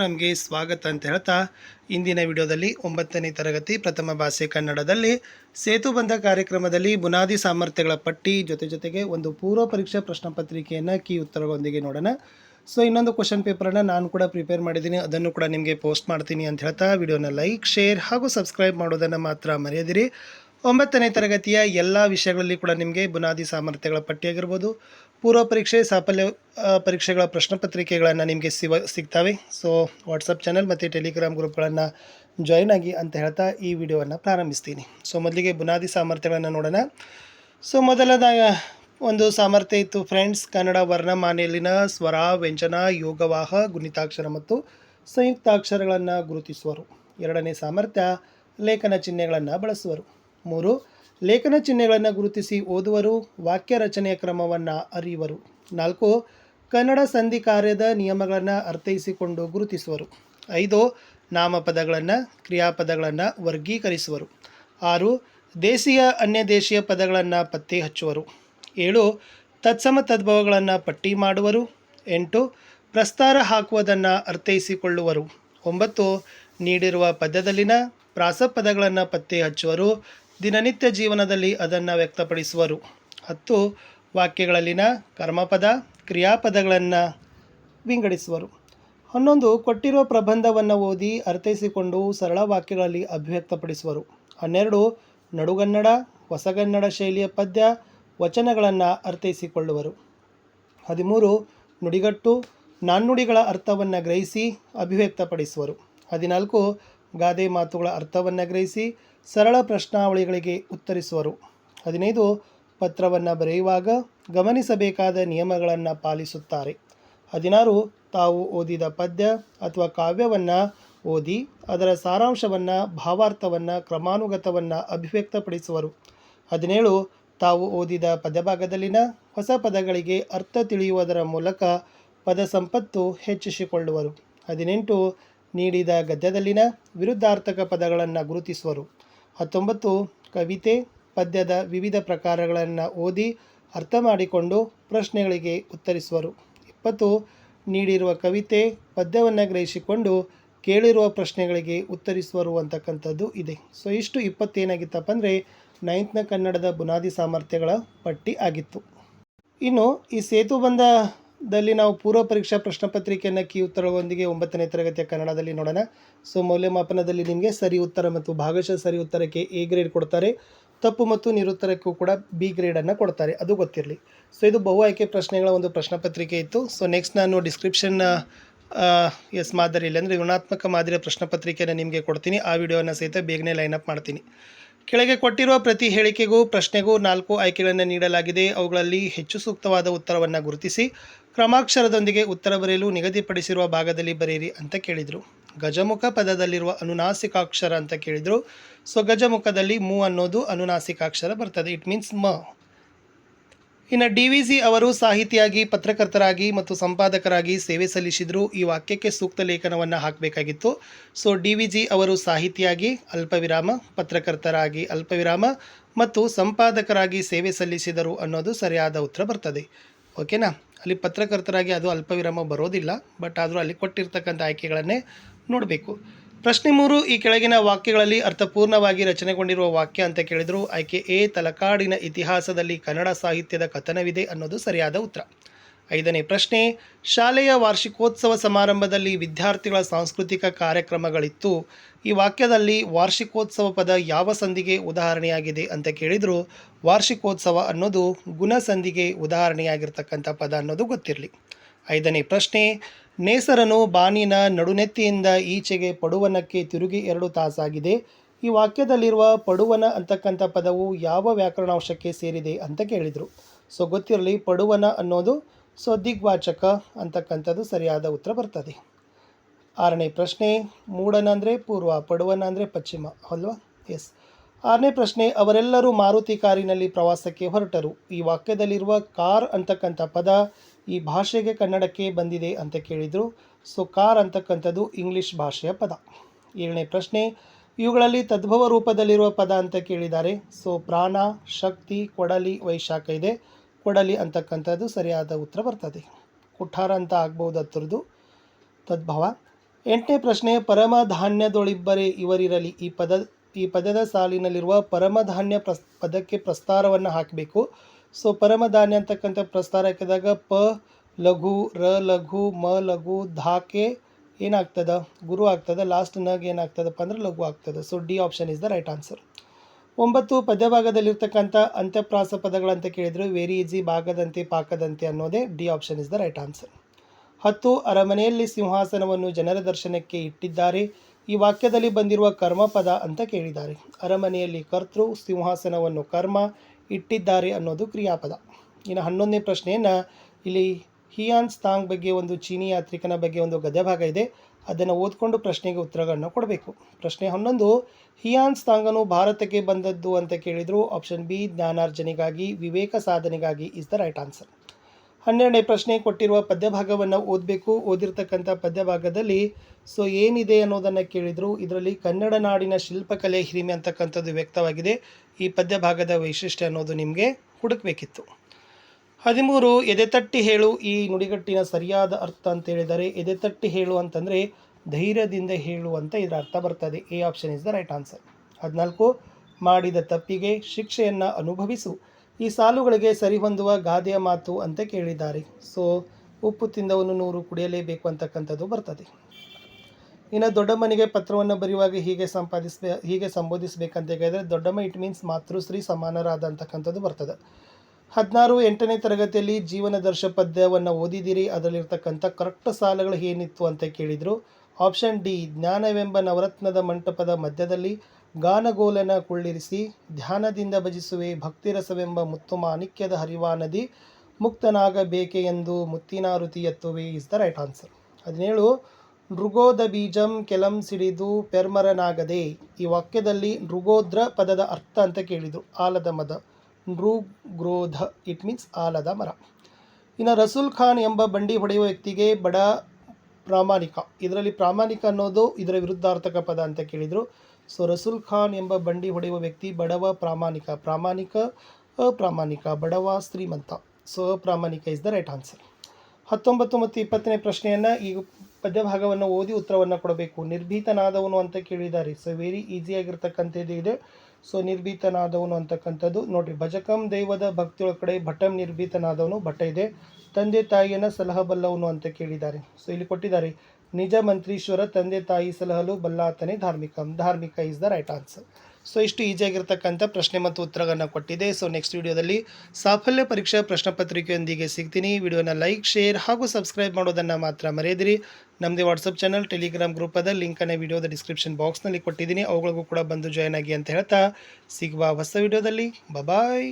ನಮಗೆ ಸ್ವಾಗತ ಅಂತ ಹೇಳ್ತಾ ಇಂದಿನ ವಿಡಿಯೋದಲ್ಲಿ ಒಂಬತ್ತನೇ ತರಗತಿ ಪ್ರಥಮ ಭಾಷೆ ಕನ್ನಡದಲ್ಲಿ ಸೇತುಬಂಧ ಕಾರ್ಯಕ್ರಮದಲ್ಲಿ ಬುನಾದಿ ಸಾಮರ್ಥ್ಯಗಳ ಪಟ್ಟಿ ಜೊತೆ ಜೊತೆಗೆ ಒಂದು ಪೂರ್ವ ಪರೀಕ್ಷಾ ಪ್ರಶ್ನೆ ಪತ್ರಿಕೆಯನ್ನು ಕೀ ಉತ್ತರಗಳೊಂದಿಗೆ ನೋಡೋಣ. ಸೊ ಇನ್ನೊಂದು ಕ್ವಶನ್ ಪೇಪರನ್ನು ನಾನು ಕೂಡ ಪ್ರಿಪೇರ್ ಮಾಡಿದ್ದೀನಿ. ಅದನ್ನು ಕೂಡ ನಿಮಗೆ ಪೋಸ್ಟ್ ಮಾಡ್ತೀನಿ ಅಂತ ಹೇಳ್ತಾ ವಿಡಿಯೋನ ಲೈಕ್ ಶೇರ್ ಹಾಗೂ ಸಬ್ಸ್ಕ್ರೈಬ್ ಮಾಡೋದನ್ನು ಮಾತ್ರ ಮರೆಯದಿರಿ. ಒಂಬತ್ತನೇ ತರಗತಿಯ ಎಲ್ಲ ವಿಷಯಗಳಲ್ಲಿ ಕೂಡ ನಿಮಗೆ ಬುನಾದಿ ಸಾಮರ್ಥ್ಯಗಳ ಪಟ್ಟಿಯಾಗಿರ್ಬೋದು ಪೂರ್ವ ಪರೀಕ್ಷೆ, ಸಾಫಲ್ಯ ಪರೀಕ್ಷೆಗಳ ಪ್ರಶ್ನೆ ಪತ್ರಿಕೆಗಳನ್ನು ನಿಮಗೆ ಸಿವ, ಸಿಗ್ತಾವೆ. ಸೊ ವಾಟ್ಸಪ್ ಚಾನಲ್ ಮತ್ತು ಟೆಲಿಗ್ರಾಮ್ ಗ್ರೂಪ್ಗಳನ್ನು ಜಾಯಿನ್ ಆಗಿ ಅಂತ ಹೇಳ್ತಾ ಈ ವಿಡಿಯೋವನ್ನು ಪ್ರಾರಂಭಿಸ್ತೀನಿ. ಸೊ ಮೊದಲಿಗೆ ಬುನಾದಿ ಸಾಮರ್ಥ್ಯಗಳನ್ನು ನೋಡೋಣ. ಸೊ ಮೊದಲದಾಗ ಒಂದು ಸಾಮರ್ಥ್ಯ ಇತ್ತು ಫ್ರೆಂಡ್ಸ್ ಕನ್ನಡ ವರ್ಣಮಾನೆಯಲ್ಲಿನ ಸ್ವರ, ವ್ಯಂಜನ, ಯೋಗವಾಹ, ಗುಣಿತಾಕ್ಷರ ಮತ್ತು ಸಂಯುಕ್ತಾಕ್ಷರಗಳನ್ನು ಗುರುತಿಸುವರು. ಎರಡನೇ ಸಾಮರ್ಥ್ಯ, ಲೇಖನ ಚಿಹ್ನೆಗಳನ್ನು ಬಳಸುವರು. ಮೂರು ಲೇಖನ ಚಿಹ್ನೆಗಳನ್ನು ಗುರುತಿಸಿ ಓದುವರು, ವಾಕ್ಯ ರಚನೆಯ ಕ್ರಮವನ್ನು ಅರಿಯುವರು. ನಾಲ್ಕು, ಕನ್ನಡ ಸಂಧಿ ಕಾರ್ಯದ ನಿಯಮಗಳನ್ನು ಅರ್ಥೈಸಿಕೊಂಡು ಗುರುತಿಸುವರು. ಐದು, ನಾಮಪದಗಳನ್ನು, ಕ್ರಿಯಾಪದಗಳನ್ನು ವರ್ಗೀಕರಿಸುವರು. ಆರು, ದೇಶೀಯ, ಅನ್ಯ ದೇಶೀಯ ಪದಗಳನ್ನು ಪತ್ತೆ ಹಚ್ಚುವರು. ಏಳು, ತತ್ಸಮ ತದ್ಭವಗಳನ್ನು ಪಟ್ಟಿ ಮಾಡುವರು. ಎಂಟು, ಪ್ರಸ್ತಾರ ಹಾಕುವುದನ್ನು ಅರ್ಥೈಸಿಕೊಳ್ಳುವರು. ಒಂಬತ್ತು, ನೀಡಿರುವ ಪದ್ಯದಲ್ಲಿನ ಪ್ರಾಸಪದಗಳನ್ನು ಪತ್ತೆ ಹಚ್ಚುವರು. ದಿನನಿತ್ಯ ಜೀವನದಲ್ಲಿ ಅದನ್ನು ವ್ಯಕ್ತಪಡಿಸುವರು. ಹತ್ತು, ವಾಕ್ಯಗಳಲ್ಲಿನ ಕರ್ಮಪದ, ಕ್ರಿಯಾಪದಗಳನ್ನು ವಿಂಗಡಿಸುವರು. ಹನ್ನೊಂದು ಕೊಟ್ಟಿರುವ ಪ್ರಬಂಧವನ್ನು ಓದಿ ಅರ್ಥೈಸಿಕೊಂಡು ಸರಳ ವಾಕ್ಯಗಳಲ್ಲಿ ಅಭಿವ್ಯಕ್ತಪಡಿಸುವರು. ಹನ್ನೆರಡು, ನಡುಗನ್ನಡ, ಹೊಸಗನ್ನಡ ಶೈಲಿಯ ಪದ್ಯ, ವಚನಗಳನ್ನು ಅರ್ಥೈಸಿಕೊಳ್ಳುವರು. ಹದಿಮೂರು, ನುಡಿಗಟ್ಟು ನಾಣ್ಣುಡಿಗಳ ಅರ್ಥವನ್ನು ಗ್ರಹಿಸಿ ಅಭಿವ್ಯಕ್ತಪಡಿಸುವರು. ಹದಿನಾಲ್ಕು ಗಾದೆ ಮಾತುಗಳ ಅರ್ಥವನ್ನು ಗ್ರಹಿಸಿ ಸರಳ ಪ್ರಶ್ನಾವಳಿಗಳಿಗೆ ಉತ್ತರಿಸುವರು. ಹದಿನೈದು, ಪತ್ರವನ್ನು ಬರೆಯುವಾಗ ಗಮನಿಸಬೇಕಾದ ನಿಯಮಗಳನ್ನು ಪಾಲಿಸುತ್ತಾರೆ. ಹದಿನಾರು, ತಾವು ಓದಿದ ಪದ್ಯ ಅಥವಾ ಕಾವ್ಯವನ್ನು ಓದಿ ಅದರ ಸಾರಾಂಶವನ್ನು, ಭಾವಾರ್ಥವನ್ನು, ಕ್ರಮಾನುಗತವನ್ನು ಅಭಿವ್ಯಕ್ತಪಡಿಸುವರು. ಹದಿನೇಳು, ತಾವು ಓದಿದ ಪದಭಾಗದಲ್ಲಿನ ಹೊಸ ಪದಗಳಿಗೆ ಅರ್ಥ ತಿಳಿಯುವುದರ ಮೂಲಕ ಪದ ಸಂಪತ್ತು ಹೆಚ್ಚಿಸಿಕೊಳ್ಳುವರು. ಹದಿನೆಂಟು ನೀಡಿದ ಗದ್ಯದಲ್ಲಿನ ವಿರುದ್ಧಾರ್ಥಕ ಪದಗಳನ್ನು ಗುರುತಿಸುವರು. ಹತ್ತೊಂಬತ್ತು, ಕವಿತೆ ಪದ್ಯದ ವಿವಿಧ ಪ್ರಕಾರಗಳನ್ನು ಓದಿ ಅರ್ಥ ಮಾಡಿಕೊಂಡು ಪ್ರಶ್ನೆಗಳಿಗೆ ಉತ್ತರಿಸುವರು. ಇಪ್ಪತ್ತು, ನೀಡಿರುವ ಕವಿತೆ ಪದ್ಯವನ್ನು ಗ್ರಹಿಸಿಕೊಂಡು ಕೇಳಿರುವ ಪ್ರಶ್ನೆಗಳಿಗೆ ಉತ್ತರಿಸುವರು ಅಂತಕ್ಕಂಥದ್ದು ಇದೆ. ಸೊ ಇಷ್ಟು ಇಪ್ಪತ್ತೇನಾಗಿತ್ತಪ್ಪ ಅಂದರೆ ನೈನ್ತ್ನ ಕನ್ನಡದ ಬುನಾದಿ ಸಾಮರ್ಥ್ಯಗಳ ಪಟ್ಟಿ ಆಗಿತ್ತು. ಇನ್ನು ಈ ಸೇತುಬಂಧದಲ್ಲಿ ನಾವು ಪೂರ್ವ ಪರೀಕ್ಷಾ ಪ್ರಶ್ನೆ ಪತ್ರಿಕೆಯನ್ನು ಕೀ ಉತ್ತರಗಳೊಂದಿಗೆ ಒಂಬತ್ತನೇ ತರಗತಿಯ ಕನ್ನಡದಲ್ಲಿ ನೋಡೋಣ. ಸೊ, ಮೌಲ್ಯಮಾಪನದಲ್ಲಿ ನಿಮಗೆ ಸರಿ ಉತ್ತರ ಮತ್ತು ಭಾಗಶಃ ಸರಿ ಉತ್ತರಕ್ಕೆ ಎ ಗ್ರೇಡ್ ಕೊಡ್ತಾರೆ. ತಪ್ಪು ಮತ್ತು ನಿರುತ್ತರಕ್ಕೂ ಕೂಡ ಬಿ ಗ್ರೇಡನ್ನು ಕೊಡ್ತಾರೆ. ಅದು ಗೊತ್ತಿರಲಿ. ಸೊ, ಇದು ಬಹು ಆಯ್ಕೆ ಪ್ರಶ್ನೆಗಳ ಒಂದು ಪ್ರಶ್ನೆ ಪತ್ರಿಕೆ ಇತ್ತು. ಸೊ ನೆಕ್ಸ್ಟ್ ನಾನು ಡಿಸ್ಕ್ರಿಪ್ಷನ್ ಎಸ್ ಮಾದರಿಯಲ್ಲಿ ಅಂದರೆ ಋಣಾತ್ಮಕ ಮಾದರಿಯ ಪ್ರಶ್ನೆ ಪತ್ರಿಕೆಯನ್ನು ನಿಮಗೆ ಕೊಡ್ತೀನಿ. ಆ ವಿಡಿಯೋನ ಸಹಿತ ಬೇಗನೆ ಲೈನ್ ಅಪ್ ಮಾಡ್ತೀನಿ. ಕೆಳಗೆ ಕೊಟ್ಟಿರುವ ಪ್ರತಿ ಹೇಳಿಕೆಗೂ, ಪ್ರಶ್ನೆಗೂ ನಾಲ್ಕು ಆಯ್ಕೆಗಳನ್ನು ನೀಡಲಾಗಿದೆ. ಅವುಗಳಲ್ಲಿ ಹೆಚ್ಚು ಸೂಕ್ತವಾದ ಉತ್ತರವನ್ನು ಗುರುತಿಸಿ. ಕ್ರಮಾಕ್ಷರದೊಂದಿಗೆ ಉತ್ತರ ಬರೆಯಲು ನಿಗದಿಪಡಿಸಿರುವ ಭಾಗದಲ್ಲಿ ಬರೆಯಿರಿ ಅಂತ ಕೇಳಿದರು. ಗಜಮುಖ ಪದದಲ್ಲಿರುವ ಅನುನಾಸಿಕಾಕ್ಷರ ಅಂತ ಕೇಳಿದರು. ಸೊ ಗಜಮುಖದಲ್ಲಿ ಮು ಅನ್ನೋದು ಅನುನಾಸಿಕಾಕ್ಷರ ಬರ್ತದೆ. ಇಟ್ ಮೀನ್ಸ್ ಮ. ಇನ್ನು ಡಿ ವಿ ಸಿ ಅವರು ಸಾಹಿತಿಯಾಗಿ, ಪತ್ರಕರ್ತರಾಗಿ ಮತ್ತು ಸಂಪಾದಕರಾಗಿ ಸೇವೆ ಸಲ್ಲಿಸಿದರು. ಈ ವಾಕ್ಯಕ್ಕೆ ಸೂಕ್ತ ಲೇಖನವನ್ನು ಹಾಕಬೇಕಾಗಿತ್ತು. ಸೊ ಡಿ ವಿ ಜಿ ಅವರು ಸಾಹಿತಿಯಾಗಿ, ಅಲ್ಪವಿರಾಮ, ಪತ್ರಕರ್ತರಾಗಿ ಅಲ್ಪವಿರಾಮ ಮತ್ತು ಸಂಪಾದಕರಾಗಿ ಸೇವೆ ಸಲ್ಲಿಸಿದರು ಅನ್ನೋದು ಸರಿಯಾದ ಉತ್ತರ ಬರ್ತದೆ. ಓಕೆನಾ? ಅಲ್ಲಿ ಪತ್ರಕರ್ತರಾಗಿ ಅದು ಅಲ್ಪವಿರಾಮ ಬರೋದಿಲ್ಲ ಬಟ್ ಆದರೂ ಅಲ್ಲಿ ಕೊಟ್ಟಿರ್ತಕ್ಕಂಥ ಆಯ್ಕೆಗಳನ್ನೇ ನೋಡಬೇಕು. ಪ್ರಶ್ನೆ ಮೂರು, ಈ ಕೆಳಗಿನ ವಾಕ್ಯಗಳಲ್ಲಿ ಅರ್ಥಪೂರ್ಣವಾಗಿ ರಚನೆಗೊಂಡಿರುವ ವಾಕ್ಯ ಅಂತ ಕೇಳಿದರು. ಆಯ್ಕೆ ಎ, ತಲಕಾಡಿನ ಇತಿಹಾಸದಲ್ಲಿ ಕನ್ನಡ ಸಾಹಿತ್ಯದ ಕಥನವಿದೆ ಅನ್ನೋದು ಸರಿಯಾದ ಉತ್ತರ. ಐದನೇ ಪ್ರಶ್ನೆ, ಶಾಲೆಯ ವಾರ್ಷಿಕೋತ್ಸವ ಸಮಾರಂಭದಲ್ಲಿ ವಿದ್ಯಾರ್ಥಿಗಳ ಸಾಂಸ್ಕೃತಿಕ ಕಾರ್ಯಕ್ರಮಗಳಿತ್ತು. ಈ ವಾಕ್ಯದಲ್ಲಿ ವಾರ್ಷಿಕೋತ್ಸವ ಪದ ಯಾವ ಸಂಧಿಗೆ ಉದಾಹರಣೆಯಾಗಿದೆ ಅಂತ ಕೇಳಿದರೂ. ವಾರ್ಷಿಕೋತ್ಸವ ಅನ್ನೋದು ಗುಣ ಸಂಧಿಗೆ ಉದಾಹರಣೆಯಾಗಿರ್ತಕ್ಕಂಥ ಪದ ಅನ್ನೋದು ಗೊತ್ತಿರಲಿ. ಐದನೇ ಪ್ರಶ್ನೆ, ನೇಸರನು ಬಾನಿನ ನಡುನೆತ್ತಿಯಿಂದ ಈಚೆಗೆ ಪಡುವನಕ್ಕೆ ತಿರುಗಿ ಎರಡು ತಾಸಾಗಿದೆ. ಈ ವಾಕ್ಯದಲ್ಲಿರುವ ಪಡುವನ ಅಂತಕ್ಕಂಥ ಪದವು ಯಾವ ವ್ಯಾಕರಣಾಂಶಕ್ಕೆ ಸೇರಿದೆ ಅಂತ ಕೇಳಿದರು. ಸೊ ಗೊತ್ತಿರಲಿ ಪಡುವನ ಅನ್ನೋದು ಸೊ ದಿಗ್ವಾಚಕ ಅಂತಕ್ಕಂಥದ್ದು ಸರಿಯಾದ ಉತ್ತರ ಬರ್ತದೆ. ಆರನೇ ಪ್ರಶ್ನೆ ಮೂಡನ ಅಂದರೆ ಪೂರ್ವ ಪಡುವನ ಅಂದರೆ ಪಶ್ಚಿಮ, ಅಲ್ವಾ? ಎಸ್ ಆರನೇ ಪ್ರಶ್ನೆ, ಅವರೆಲ್ಲರೂ ಮಾರುತಿ ಕಾರಿನಲ್ಲಿ ಪ್ರವಾಸಕ್ಕೆ ಹೊರಟರು. ಈ ವಾಕ್ಯದಲ್ಲಿರುವ ಕಾರ್ ಅಂತಕ್ಕಂಥ ಪದ ಈ ಭಾಷೆಗೆ ಕನ್ನಡಕ್ಕೆ ಬಂದಿದೆ ಅಂತ ಕೇಳಿದರು. ಸೊ ಕಾರ್ ಅಂತಕ್ಕಂಥದ್ದು ಇಂಗ್ಲಿಷ್ ಭಾಷೆಯ ಪದ. ಏಳನೇ ಪ್ರಶ್ನೆ, ಇವುಗಳಲ್ಲಿ ತದ್ಭವ ರೂಪದಲ್ಲಿರುವ ಪದ ಅಂತ ಕೇಳಿದ್ದಾರೆ. ಸೊ ಪ್ರಾಣ, ಶಕ್ತಿ, ಕೊಡಲಿ, ವೈಶಾಖ ಇದೆ. ಕೊಡಲಿ ಅಂತಕ್ಕಂಥದ್ದು ಸರಿಯಾದ ಉತ್ತರ ಬರ್ತದೆ. ಕುಠಾರ ಅಂತ ಆಗ್ಬೋದು ಹತ್ರದ್ದು. ತದ್ಭವ, ಎಂಟನೇ ಪ್ರಶ್ನೆ, ಪರಮ ಧಾನ್ಯದೊಳಿಬ್ಬರೇ ಇವರಿರಲಿ. ಈ ಪದ, ಈ ಪದದ ಸಾಲಿನಲ್ಲಿರುವ ಪರಮಧಾನ್ಯ ಪ್ರಸ್, ಪದಕ್ಕೆ ಪ್ರಸ್ತಾರವನ್ನು ಹಾಕಬೇಕು. ಸೊ ಪರಮಧಾನ್ಯ ಅಂತಕ್ಕಂಥ ಪ್ರಸ್ತಾರ ಹಾಕಿದಾಗ ಪ, ಲಘು, ರ, ಲಘು, ಮ, ಲಘು ಧಾಕೆ ಏನಾಗ್ತದ? ಗುರು ಆಗ್ತದೆ, ಲಾಸ್ಟ್ ನಗ್ ಏನಾಗ್ತದಪ್ಪ ಅಂದ್ರೆ ಲಘು ಆಗ್ತದೆ. So, D option is the right answer ಒಂಬತ್ತು ಪದ್ಯಭಾಗದಲ್ಲಿರ್ತಕ್ಕಂಥ ಅಂತ್ಯಪ್ರಾಸ ಪದಗಳಂತ ಕೇಳಿದ್ರು ವೆರಿ ಈಸಿ ಭಾಗದಂತೆ, ಪಾಕದಂತೆ ಅನ್ನೋದೇ D option is the right answer ಹತ್ತು, ಅರಮನೆಯಲ್ಲಿ ಸಿಂಹಾಸನವನ್ನು ಜನರ ದರ್ಶನಕ್ಕೆ ಇಟ್ಟಿದ್ದಾರೆ. ಈ ವಾಕ್ಯದಲ್ಲಿ ಬಂದಿರುವ ಕರ್ಮಪದ ಅಂತ ಕೇಳಿದ್ದಾರೆ. ಅರಮನೆಯಲ್ಲಿ ಕರ್ತೃ ಸಿಂಹಾಸನವನ್ನು ಕರ್ಮ ಇಟ್ಟಿದ್ದಾರೆ ಅನ್ನೋದು ಕ್ರಿಯಾಪದ. ಇನ್ನು ಹನ್ನೊಂದನೇ ಪ್ರಶ್ನೆಯನ್ನು ಇಲ್ಲಿ ಹಿಯಾನ್ ಸ್ತಾಂಗ್ ಬಗ್ಗೆ ಒಂದು ಚೀನಿ ಯಾತ್ರಿಕನ ಬಗ್ಗೆ ಒಂದು ಗದ್ಯ ಭಾಗ ಇದೆ. ಅದನ್ನು ಓದ್ಕೊಂಡು ಪ್ರಶ್ನೆಗೆ ಉತ್ತರಗಳನ್ನು ಕೊಡಬೇಕು. ಪ್ರಶ್ನೆ ಹನ್ನೊಂದು ಹಿಯಾನ್ ಸ್ತಾಂಗನು ಭಾರತಕ್ಕೆ ಬಂದದ್ದು ಅಂತ ಕೇಳಿದರು. ಆಪ್ಷನ್ ಬಿ, ಜ್ಞಾನಾರ್ಜನೆಗಾಗಿ, ವಿವೇಕ ಸಾಧನೆಗಾಗಿ ಇಸ್ ದ ರೈಟ್ ಆನ್ಸರ್ ಹನ್ನೆರಡನೇ ಪ್ರಶ್ನೆ ಕೊಟ್ಟಿರುವ ಪದ್ಯಭಾಗವನ್ನು ಓದಬೇಕು. ಓದಿರ್ತಕ್ಕಂಥ ಪದ್ಯಭಾಗದಲ್ಲಿ ಸೊ ಏನಿದೆ ಅನ್ನೋದನ್ನು ಕೇಳಿದರು. ಇದರಲ್ಲಿ ಕನ್ನಡ ನಾಡಿನ ಶಿಲ್ಪಕಲೆ ಹಿರಿಮೆ ಅಂತಕ್ಕಂಥದ್ದು ವ್ಯಕ್ತವಾಗಿದೆ. ಈ ಪದ್ಯಭಾಗದ ವೈಶಿಷ್ಟ್ಯ ಅನ್ನೋದು ನಿಮಗೆ ಹುಡುಕಬೇಕಿತ್ತು. ಹದಿಮೂರು ಎದೆತಟ್ಟಿ ಹೇಳು ಈ ನುಡಿಗಟ್ಟಿನ ಸರಿಯಾದ ಅರ್ಥ ಅಂತ ಹೇಳಿದರೆ ಎದೆತಟ್ಟಿ ಹೇಳು ಅಂತಂದರೆ ಧೈರ್ಯದಿಂದ ಹೇಳು ಅಂತ ಇದರ ಅರ್ಥ ಬರ್ತದೆ. A option is the right answer ಹದಿನಾಲ್ಕು, ಮಾಡಿದ ತಪ್ಪಿಗೆ ಶಿಕ್ಷೆಯನ್ನು ಅನುಭವಿಸು. ಈ ಸಾಲುಗಳಿಗೆ ಸರಿಹೊಂದುವ ಗಾದೆಯ ಮಾತು ಅಂತ ಕೇಳಿದ್ದಾರೆ. ಸೊ ಉಪ್ಪು ತಿಂದವನು ನೂರು ಕುಡಿಯಲೇಬೇಕು ಅಂತಕ್ಕಂಥದ್ದು ಬರ್ತದೆ. ಇನ್ನು ಮನೆಗೆ ಪತ್ರವನ್ನು ಬರೆಯುವಾಗ ಹೀಗೆ ಸಂಪಾದಿಸ್ಬೇ, ಹೀಗೆ ಸಂಬೋಧಿಸಬೇಕಂತ ಹೇಳಿದರೆ ದೊಡ್ಡಮ್ಮ ಇಟ್ ಮೀನ್ಸ್ ಮಾತೃಶ್ರೀ ಸಮಾನರಾದ ಅಂತಕ್ಕಂಥದ್ದು ಬರ್ತದೆ. ಹದಿನಾರು ಎಂಟನೇ ತರಗತಿಯಲ್ಲಿ ಜೀವನದರ್ಶ ಪದ್ಯವನ್ನು ಓದಿದಿರಿ. ಅದರಲ್ಲಿರ್ತಕ್ಕಂಥ ಕರೆಕ್ಟ್ ಸಾಲುಗಳು ಏನಿತ್ತು ಅಂತ ಕೇಳಿದರು. ಆಪ್ಷನ್ ಡಿ ಜ್ಞಾನವೆಂಬ ನವರತ್ನದ ಮಂಟಪದ ಮಧ್ಯದಲ್ಲಿ ಗಾನಗೋಲನ ಕುಳ್ಳಿರಿಸಿ, ಧ್ಯಾನದಿಂದ ಭಜಿಸುವೆ, ಭಕ್ತಿರಸವೆಂಬ ಮುತ್ತು ಮಾಣಿಕ್ಯದ ಹರಿವಾ ನದಿ, ಮುಕ್ತನಾಗಬೇಕೆ ಎಂದು ಮುತ್ತಿನಾರುತಿ ಎತ್ತುವೆ ಇಸ್ ದ ರೈಟ್ ಆನ್ಸರ್ ಹದಿನೇಳು ನೃಗೋದ ಬೀಜಂ ಕೆಲಂ ಸಿಡಿದು ಪೆರ್ಮರನಾಗದೆ. ಈ ವಾಕ್ಯದಲ್ಲಿ ನೃಗೋದ್ರ ಪದದ ಅರ್ಥ ಅಂತ ಕೇಳಿದರು. ಆಲದ ಮದ. ನೃಗ್ರೋಧ ಇಟ್ ಮೀನ್ಸ್ ಆಲದ ಮರ. ಇನ್ನು ರಸೂಲ್ ಖಾನ್ ಎಂಬ ಬಂಡಿ ಹೊಡೆಯುವ ವ್ಯಕ್ತಿಗೆ ಬಡ ಪ್ರಾಮಾಣಿಕ. ಇದರಲ್ಲಿ ಪ್ರಾಮಾಣಿಕ ಅನ್ನೋದು ಇದರ ವಿರುದ್ಧಾರ್ಥಕ ಪದ ಅಂತ ಕೇಳಿದರು. ಸೊ ರಸೂಲ್ ಖಾನ್ ಎಂಬ ಬಂಡಿ ಹೊಡೆಯುವ ವ್ಯಕ್ತಿ ಬಡವ, ಪ್ರಾಮಾಣಿಕ. ಪ್ರಾಮಾಣಿಕ, ಅಪ್ರಾಮಾಣಿಕ. ಬಡವ, ಶ್ರೀಮಂತ. ಸೊ ಅಪ್ರಾಮಾಣಿಕ ಇಸ್ ದ ರೈಟ್ ಆನ್ಸರ್ ಹತ್ತೊಂಬತ್ತು ಮತ್ತು ಇಪ್ಪತ್ತನೇ ಪ್ರಶ್ನೆಯನ್ನು ಈ ಪದ್ಯಭಾಗವನ್ನು ಓದಿ ಉತ್ತರವನ್ನು ಕೊಡಬೇಕು. ನಿರ್ಭೀತನಾದವನು ಅಂತ ಕೇಳಿದ್ದಾರೆ. ಸೊ ವೆರಿ ಈಸಿಯಾಗಿರ್ತಕ್ಕಂಥದ್ದು ಇದೆ. ಸೊ ನಿರ್ಭೀತನಾದವನು ಅಂತಕ್ಕಂಥದ್ದು. ನೋಡಿರಿ, ಭಜಕಂ ದೈವದ ಭಕ್ತಿಯೊಳಗಡೆ ಭಟಂ ನಿರ್ಭೀತನಾದವನು ಭಟ ಇದೆ. ತಂದೆ ತಾಯಿಯನ್ನು ಸಲಹಬಲ್ಲವನು ಅಂತ ಕೇಳಿದ್ದಾರೆ. ಸೊ ಇಲ್ಲಿ ಕೊಟ್ಟಿದ್ದಾರೆ ನಿಜ ಮಂತ್ರೀಶ್ವರ, ತಂದೆ ತಾಯಿ ಸಲಹಲು ಬಲ್ಲಾತನೇ ಧಾರ್ಮಿಕಂ. ಧಾರ್ಮಿಕ is the right answer so ಇಷ್ಟು ಈಜಿಯಾಗಿರ್ತಕ್ಕಂಥ ಪ್ರಶ್ನೆ ಮತ್ತು ಉತ್ತರಗಳನ್ನು ಕೊಟ್ಟಿದೆ. ಸೊ ನೆಕ್ಸ್ಟ್ ವಿಡಿಯೋದಲ್ಲಿ ಸಾಫಲ್ಯ ಪರೀಕ್ಷಾ ಪ್ರಶ್ನೆ ಪತ್ರಿಕೆಯೊಂದಿಗೆ ಸಿಗ್ತೀನಿ. ವಿಡಿಯೋನ ಲೈಕ್ ಶೇರ್ ಹಾಗೂ ಸಬ್ಸ್ಕ್ರೈಬ್ ಮಾಡೋದನ್ನು ಮಾತ್ರ ಮರೆಯದಿರಿ. ನಮ್ಮದೇ ವಾಟ್ಸಪ್ ಚಾನಲ್ ಟೆಲಿಗ್ರಾಮ್ ಗ್ರೂಪದ ಲಿಂಕನ್ನು ವಿಡಿಯೋದ ಡಿಸ್ಕ್ರಿಪ್ಷನ್ ಬಾಕ್ಸ್ನಲ್ಲಿ ಕೊಟ್ಟಿದ್ದೀನಿ. ಅವುಗಳಿಗೂ ಕೂಡ ಬಂದು ಜಾಯ್ನ್ ಆಗಿ ಅಂತ ಹೇಳ್ತಾ, ಸಿಗುವ ಹೊಸ ವಿಡಿಯೋದಲ್ಲಿ ಬಬಾಯ್